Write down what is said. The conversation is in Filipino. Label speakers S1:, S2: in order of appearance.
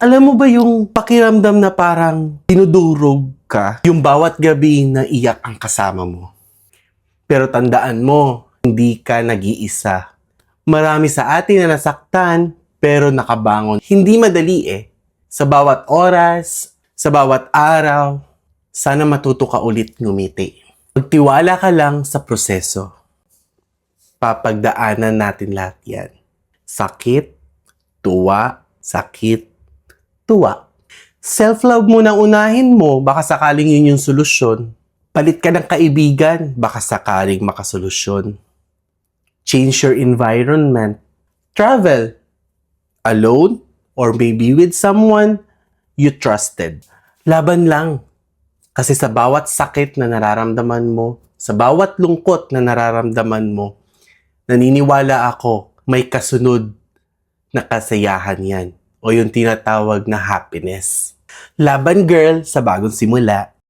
S1: Alam mo ba yung pakiramdam na parang dinudurog ka? Yung bawat gabi na iyak ang kasama mo. Pero tandaan mo, hindi ka nag-iisa. Marami sa atin na nasaktan, pero nakabangon. Hindi madali eh. Sa bawat oras, sa bawat araw, sana matuto ka ulit ngumiti. Magtiwala ka lang sa proseso. Papagdaanan natin lahat yan. Sakit, tuwa, sakit, tuwa. Self-love mo nang unahin mo, baka sakaling yun yung solusyon. Palit ka ng kaibigan, baka sakaling makasolusyon. Change your environment. Travel. Alone or maybe with someone you trusted. Laban lang. Kasi sa bawat sakit na nararamdaman mo, sa bawat lungkot na nararamdaman mo, naniniwala ako may kasunod na kasayahan yan o yung tinatawag na happiness. Laban girl sa bagong simula.